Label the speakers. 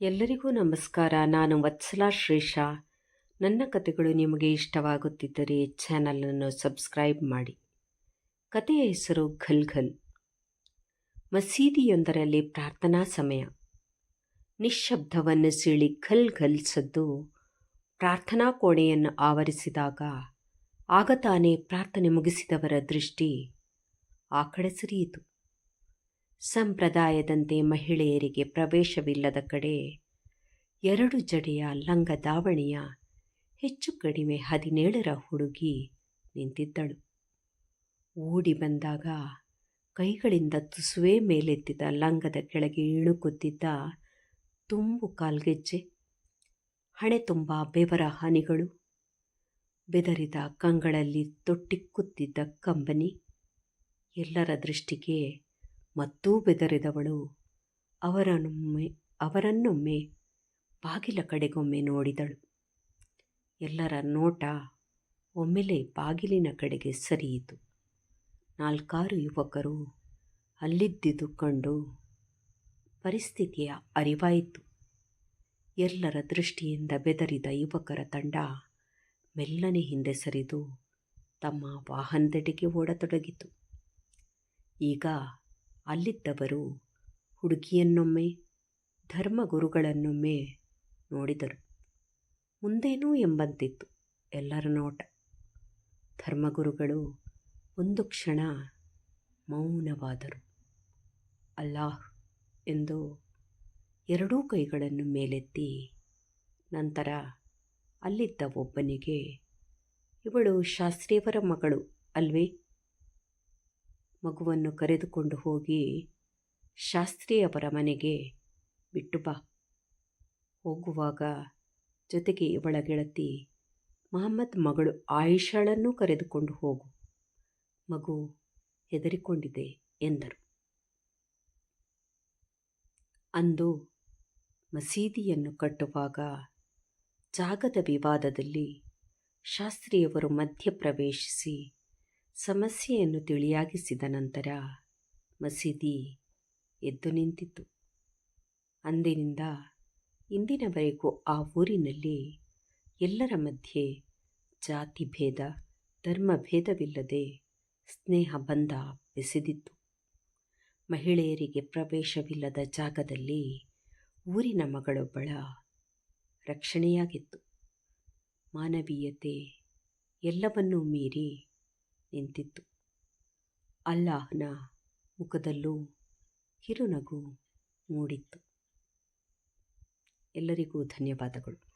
Speaker 1: ಎಲ್ಲರಿಗೂ ನಮಸ್ಕಾರ. ನಾನು ವತ್ಸಲಾ ಶ್ರೀಷ ನನ್ನ ಕಥೆಗಳು ನಿಮಗೆ ಇಷ್ಟವಾಗುತ್ತಿದ್ದರೆ ಚಾನಲನ್ನು ಸಬ್ಸ್ಕ್ರೈಬ್ ಮಾಡಿ. ಕಥೆಯ ಹೆಸರು ಘಲ್ ಘಲ್. ಮಸೀದಿಯೊಂದರಲ್ಲಿ ಪ್ರಾರ್ಥನಾ ಸಮಯ. ನಿಶ್ಶಬ್ದವನ್ನು ಸೀಳಿ ಘಲ್ ಘಲ್ ಸದ್ದು ಪ್ರಾರ್ಥನಾ ಕೋಣೆಯನ್ನು ಆವರಿಸಿದಾಗ ಆಗ ತಾನೇ ಪ್ರಾರ್ಥನೆ ಮುಗಿಸಿದವರ ದೃಷ್ಟಿ ಆ ಕಡೆ ಸರಿಯಿತು. ಸಂಪ್ರದಾಯದಂತೆ ಮಹಿಳೆಯರಿಗೆ ಪ್ರವೇಶವಿಲ್ಲದ ಕಡೆ ಎರಡು ಜಡೆಯ ಲಂಗ ದಾವಣಿಯ ಹೆಚ್ಚು ಕಡಿಮೆ ಹದಿನೇಳರ ಹುಡುಗಿ ನಿಂತಿದ್ದಳು. ಓಡಿ ಬಂದಾಗ ಕೈಗಳಿಂದ ತುಸುವೆ ಮೇಲೆತ್ತಿದ ಲಂಗದ ಕೆಳಗೆ ಇಣುಕುತ್ತಿದ್ದ ತುಂಬು ಕಾಲ್ಗೆಜ್ಜೆ, ಹಣೆ ತುಂಬ ಬೆವರ ಹನಿಗಳು, ಬೆದರಿದ ಕಂಗಳಲ್ಲಿ ತೊಟ್ಟಿಕ್ಕುತ್ತಿದ್ದ ಕಂಬನಿ ಎಲ್ಲರ ದೃಷ್ಟಿಗೆ ಮತ್ತೂ ಬೆದರಿದವಳು. ಅವರನ್ನೊಮ್ಮೆ ಅವರನ್ನೊಮ್ಮೆ ಬಾಗಿಲ ಕಡೆಗೊಮ್ಮೆ ನೋಡಿದಳು. ಎಲ್ಲರ ನೋಟ ಒಮ್ಮೆಲೆ ಬಾಗಿಲಿನ ಕಡೆಗೆ ಸರಿಯಿತು. ನಾಲ್ಕಾರು ಯುವಕರು ಅಲ್ಲಿದ್ದಿದ್ದು ಕಂಡು ಪರಿಸ್ಥಿತಿಯ ಅರಿವಾಯಿತು. ಎಲ್ಲರ ದೃಷ್ಟಿಯಿಂದ ಬೆದರಿದ ಯುವಕರ ತಂಡ ಮೆಲ್ಲನೆ ಹಿಂದೆ ಸರಿದು ತಮ್ಮ ವಾಹನದೆಡೆಗೆ ಓಡತೊಡಗಿತು. ಈಗ ಅಲ್ಲಿದ್ದವರು ಹುಡುಗಿಯನ್ನೊಮ್ಮೆ, ಧರ್ಮಗುರುಗಳನ್ನೊಮ್ಮೆ ನೋಡಿದರು. ಮುಂದೇನೂ ಎಂಬಂತಿತ್ತು ಎಲ್ಲರ ನೋಟ. ಧರ್ಮಗುರುಗಳು ಒಂದು ಕ್ಷಣ ಮೌನವಾದರು. ಅಲ್ಲಾಹ್ ಎಂದು ಎರಡೂ ಕೈಗಳನ್ನು ಮೇಲೆತ್ತಿ ನಂತರ ಅಲ್ಲಿದ್ದ ಒಬ್ಬನಿಗೆ, ಇವಳು ಶಾಸ್ತ್ರಿಯವರ ಮಗಳು ಅಲ್ವೇ? ಮಗುವನ್ನು ಕರೆದುಕೊಂಡು ಹೋಗಿ ಶಾಸ್ತ್ರಿಯವರ ಮನೆಗೆ ಬಿಟ್ಟು ಬಾ. ಹೋಗುವಾಗ ಜೊತೆಗೆ ಇವಳ ಗೆಳತಿ ಮಹಮ್ಮದ್ ಮಗಳು ಆಯಿಷಳನ್ನು ಕರೆದುಕೊಂಡು ಹೋಗು. ಮಗು ಹೆದರಿಕೊಂಡಿದೆ ಎಂದರು. ಅಂದು ಮಸೀದಿಯನ್ನು ಕಟ್ಟುವಾಗ ಜಾಗದ ವಿವಾದದಲ್ಲಿ ಶಾಸ್ತ್ರಿಯವರು ಮಧ್ಯಪ್ರವೇಶಿಸಿ ಸಮಸ್ಯೆಯನ್ನು ತಿಳಿಯಾಗಿಸಿದ ನಂತರ ಮಸೀದಿ ಎದ್ದು ನಿಂತಿತು ಅಂದಿನಿಂದ ಇಂದಿನವರೆಗೂ ಆ ಊರಿನಲ್ಲಿ ಎಲ್ಲರ ಮಧ್ಯೆ ಜಾತಿ ಭೇದ, ಧರ್ಮ ಭೇದವಿಲ್ಲದೆ ಸ್ನೇಹ ಬಂಧ ಬೆಸೆದಿತ್ತು. ಮಹಿಳೆಯರಿಗೆ ಪ್ರವೇಶವಿಲ್ಲದ ಜಾಗದಲ್ಲಿ ಊರಿನ ಮಗಳೊಬ್ಬಳ ರಕ್ಷಣೆಯಾಗಿತ್ತು. ಮಾನವೀಯತೆ ಎಲ್ಲವನ್ನೂ ಮೀರಿ ನಿಂತಿತ್ತು. ಅಲ್ಲಾಹನ ಮುಖದಲ್ಲೂ ಕಿರುನಗು ಮೂಡಿತ್ತು. ಎಲ್ಲರಿಗೂ ಧನ್ಯವಾದಗಳು.